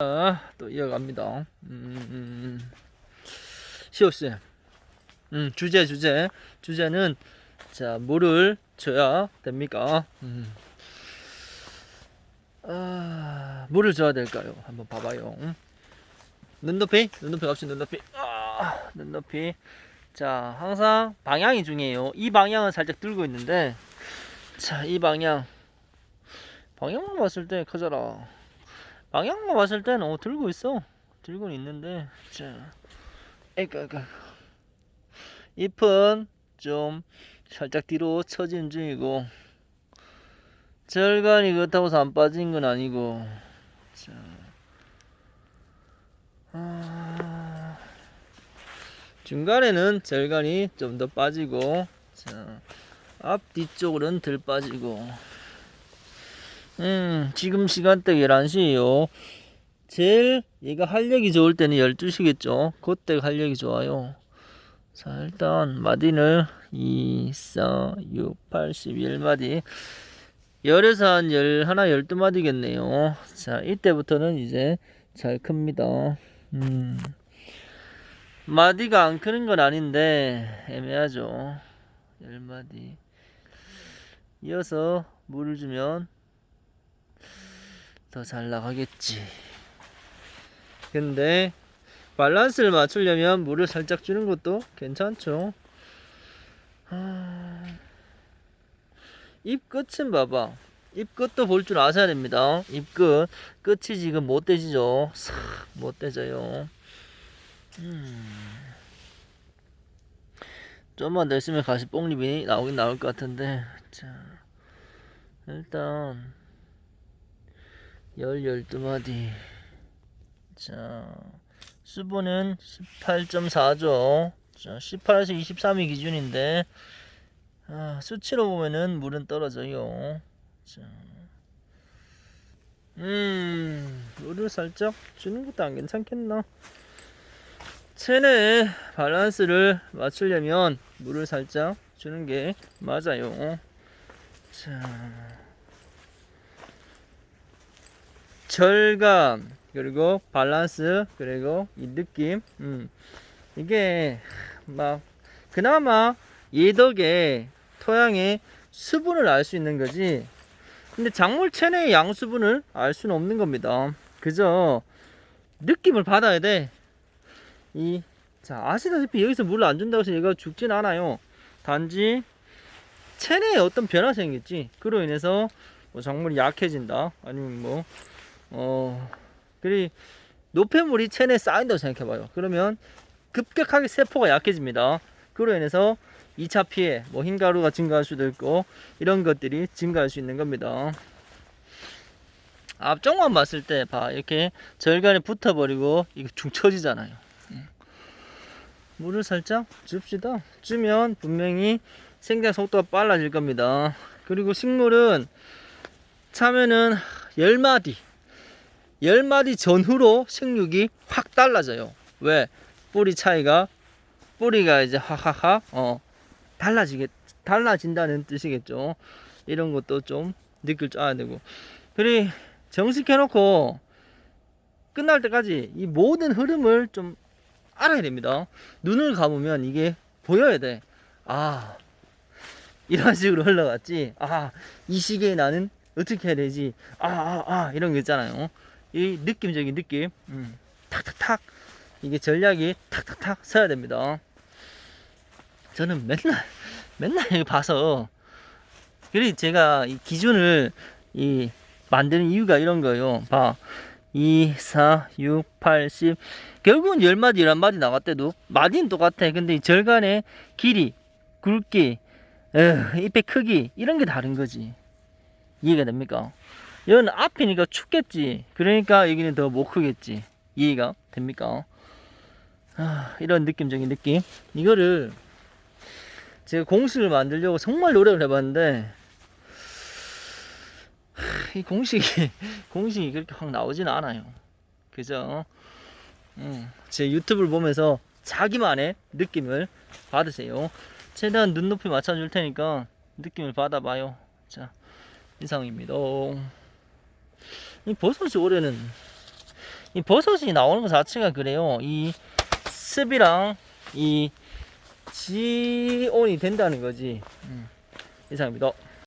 자, 또 이어갑니다. 음, 음. 시오씨. 음, 주제, 주제. 주제는, 자, 물을 줘야 됩니까? 음. 아, 물을 줘야 될까요? 한번 봐봐요. 음. 눈높이? 눈높이 없이 눈높이. 아, 눈높이. 자, 항상 방향이 중요해요. 이 방향은 살짝 들고 있는데, 자, 이 방향. 방향만 봤을 때 커져라. 방향만 봤을 때는 어, 들고 있어. 들고는 있는데, 자, 에까, 에까. 잎은 좀 살짝 뒤로 처진 중이고, 절간이 그렇다고 해서 안 빠진 건 아니고, 자, 아, 중간에는 절간이 좀 더 빠지고, 자, 앞 뒤쪽으로는 덜 빠지고, 음, 지금 시간대 11시에요. 제일 얘가 활력이 좋을 때는 12시겠죠. 그때 활력이 좋아요. 자, 일단 마딘을 2, 4, 6, 8, 11마디. 열에서 한 11, 12마디겠네요. 자, 이때부터는 이제 잘 큽니다. 음. 마디가 안 크는 건 아닌데 애매하죠. 10마디. 이어서 물을 주면 더 잘 나가겠지. 근데 밸런스를 맞추려면 물을 살짝 주는 것도 괜찮죠. 하... 입 끝은 봐봐. 입 끝도 볼 줄 아셔야 됩니다. 입 끝. 끝이 지금 못 떼지죠. 싹 못 떼져요. 음. 좀만 더 있으면 가시 뽕잎이 나오긴 나올 것 같은데. 자, 일단 열 열두 마디. 자, 수분은 18.4죠. 자, 18에서 23이 기준인데, 아, 수치로 보면은 물은 떨어져요. 자, 음, 물을 살짝 주는 것도 안 괜찮겠나? 체내 밸런스를 맞추려면 물을 살짝 주는 게 맞아요. 자. 절감 그리고 밸런스 그리고 이 느낌. 음. 이게 막 그나마 이 덕에 토양의 수분을 알 수 있는 거지. 근데 작물 체내의 양수분을 알 수는 없는 겁니다. 그저 느낌을 받아야 돼이 자 아시다시피 여기서 물을 안 준다고 해서 얘가 죽진 않아요. 단지 체내에 어떤 변화 생겼지. 그로 인해서 뭐 작물이 약해진다. 아니면 뭐 어, 그리 노폐물이 체내에 쌓인다고 생각해봐요. 그러면 급격하게 세포가 약해집니다. 그로 인해서 2차 피해, 뭐 흰가루가 증가할 수도 있고 이런 것들이 증가할 수 있는 겁니다. 앞쪽만 봤을 때 봐 이렇게 절간에 붙어버리고 이거 중쳐지잖아요 물을 살짝 줍시다. 주면 분명히 생장 속도가 빨라질 겁니다. 그리고 식물은 차면은 10마디 10마디 전후로 생육이 확 달라져요. 왜? 뿌리 차이가 뿌리가 이제 하하하 어 달라지겠 달라진다는 뜻이겠죠. 이런 것도 좀 느낄 줄 알아야 되고. 그리 정식해 놓고 끝날 때까지 이 모든 흐름을 좀 알아야 됩니다. 눈을 감으면 이게 보여야 돼. 아, 이런 식으로 흘러갔지. 아, 이 시기에 나는 어떻게 해야 되지? 아, 아, 아, 이런 거 있잖아요. 이 느낌적인 느낌, 음, 탁탁탁 이게 전략이 탁탁탁 서야 됩니다. 저는 맨날 맨날 이거 봐서 그래 제가 이 기준을 이 만드는 이유가 이런 거예요. 봐. 2, 4, 6, 8, 10 결국은 10마디 11마디 나갔대도 마디는 똑같아. 근데 이 절간의 길이, 굵기, 에, 잎의 크기 이런 게 다른 거지. 이해가 됩니까? 여기는 앞이니까 춥겠지. 그러니까 여기는 더 못 크겠지. 이해가 됩니까? 아, 이런 느낌적인 느낌. 이거를 제가 공식을 만들려고 정말 노력을 해봤는데 하, 이 공식이 공식이 그렇게 확 나오지는 않아요. 그죠? 음, 제 유튜브를 보면서 자기만의 느낌을 받으세요. 최대한 눈높이 맞춰줄 테니까 느낌을 받아봐요. 자, 이상입니다. 이 버섯이 올해는 이 버섯이 나오는 것 자체가 그래요. 이 습이랑 이 지온이 된다는 거지. 음. 이상입니다.